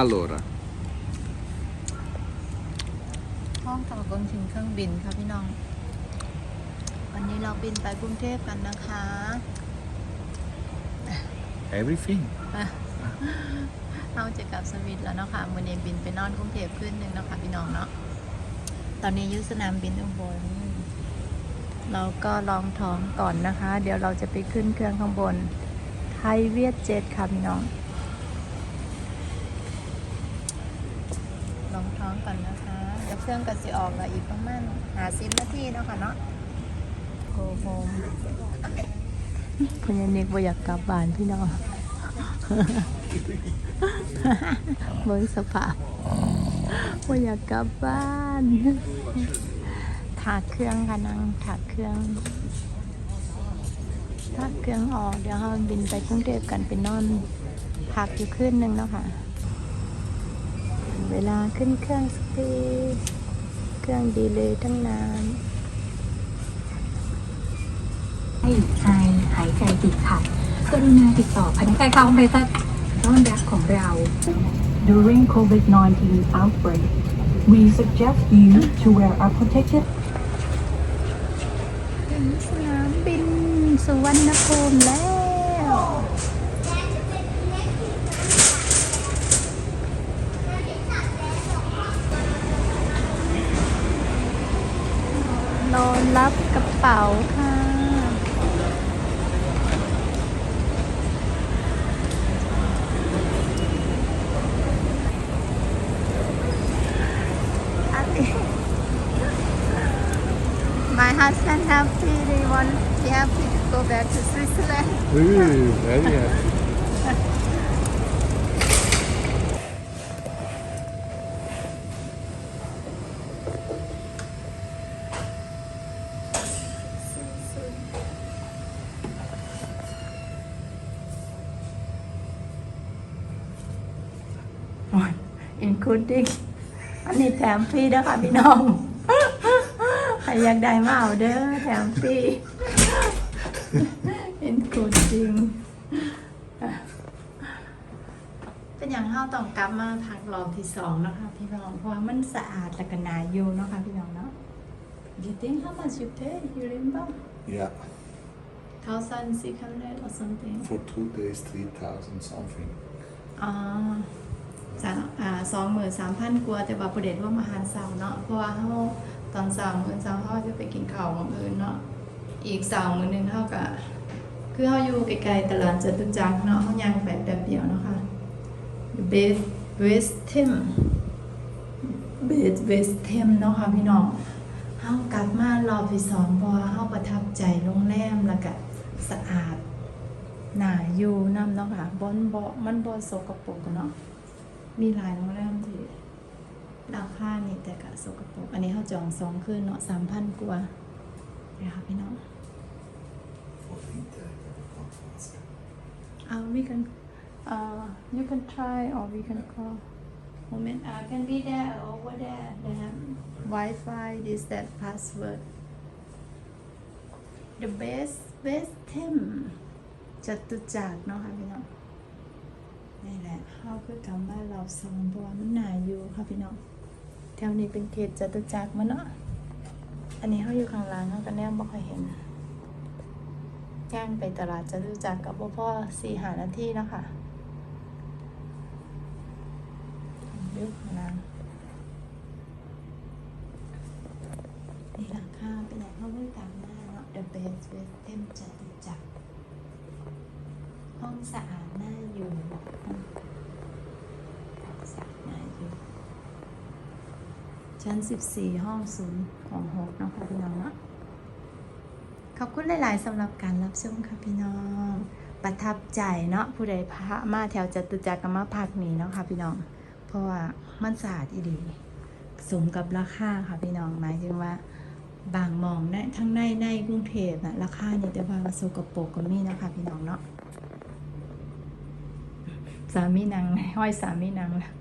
Allora, ห้องต่อบนถึงเครื่องบินค่ะพี่น้อง วันนี้เราบินไปกรุงเทพกันนะคะ everything. เราจะกลับสวิตแล้วเนาะค่ะวันนี้บินไปนอนกรุงเทพขึ้นหนึ่งเนาะคะพี่น้องเนาะ ตอนนี้อยุสนามบินอุบลเราก็ลองท้องก่อนนะคะ เดี๋ยวเราจะไปขึ้นเครื่องข้างบน ไทยเวียดเจ็ตค่ะพี่น้อง ลองท้องก่อนนะคะเดี๋ยวเครื่องก็สิออกละอีกประมาณหาสิบนาทีเนาะค่ะเนาะโกโฮมคุณยายนิกบ่อยากกลับบ้านพี่น้องเบิ่งสภาพบ่อยากกลับบ้านถากเครื่องค่ะนางถากเครื่องถากเครื่องออกเดี๋ยวเราบินไปกรุงเทพกันไปนอนพักอยู่คืนนึงเนาะค่ะ เวลาขึ้นเครื่องสตีเครื่องดีเลยตั้งนานให้ใจหายใจติดขัดกรุณาติดต่อพนักงานของบริษัทต้อนรับของเรา During COVID-19 outbreak, we suggest you to wear a protective ถึงสนามบินสุวรรณภูมิแล้ว รับกระเป๋าค่ะ My husband happy, they want he happy to go back to Switzerland. Ooh, very happy. Including อันนี้แถมฟรีนะคะพี่น้องใครอยากได้มาเอาเด้อแถมฟรี including เป็นอย่างห้าต้องกลับมาพักรอบที่สองนะคะพี่น้องเพราะว่ามันสะอาดและก็นาอยู่เนาะคะพี่น้องเนาะ You think how much you pay you remember Yeah, thousand six hundred or something for two days, 3,000 something. อ๋อสาม อ่าสองหมื่นสามพันกว่าแต่ว่าประเด็นว่ามาหารเสาเนาะเพราะว่าเขาตอนสามหมื่นสามเขาจะไปกินข้าวของอื่นเนาะอีกสามหมื่นหนึ่งเท่ากับคือเขาอยู่ไกลๆตลาดจตุจักรเนาะเขายังไปแบบเดียวเนาะค่ะเบสเวสเทมเบสเวสเทมเนาะค่ะพี่น้องเขากลับมารอบที่สองเพราะว่าเขาประทับใจโรงแรมแล้วก็สะอาดหนาอยู่น้ำเนาะค่ะบอนบอมันบอสกปรกเนาะ มีหลายโรงแรมที่ราคานี่แต่กะสกปรกอันนี้เขาจองสองคืนเนาะสามพันกว่านะคะพี่น้อง For winter, conference. เอา we can uh you can try or we can call moment uh can be there or over there they have Wi-Fi this that password the best best tem จตุจักรเนาะค่ะพี่น้อง นี่แหละเขาคือกำบ้านเราสองเพราะว่ามันหนาอยู่ค่ะพี่น้องแถวนี้เป็นเขตจตุจักรมันเนาะอันนี้เขาอยู่ข้างล่างเขาก็แนมบ่ค่อยเห็นย่างไปตลาดจตุจักรกับพ่อสี่หานาทีนะคะยู่ข้างล่างนี่ราคาเป็นอย่างเขาไม่ตามหน้าเนาะ The Best West เต็มจตุจักรห้องสะอาด น่าอยู่ห้องสะอาดน่าอยู่ ชั้น 14 ห้องศูนย์ของหกเนาะค่ะพี่น้องเนาะขอบคุณหลาย ๆสำหรับการรับชมค่ะพี่น้อง ประทับใจเนาะผู้ใดพามาแถวจตุจักรก็มาพักนี้เนาะค่ะพี่น้อง เพราะว่ามันสะอาดอีดีสมกับราคาค่ะพี่น้องหมายถึงว่าบางมองในทั้งในในกรุงเทพนะราคาเนี่แต่ว่าสกปรกก็มีนะคะพี่น้องเนาะ สามีนางห้อยสามีนางแล้ว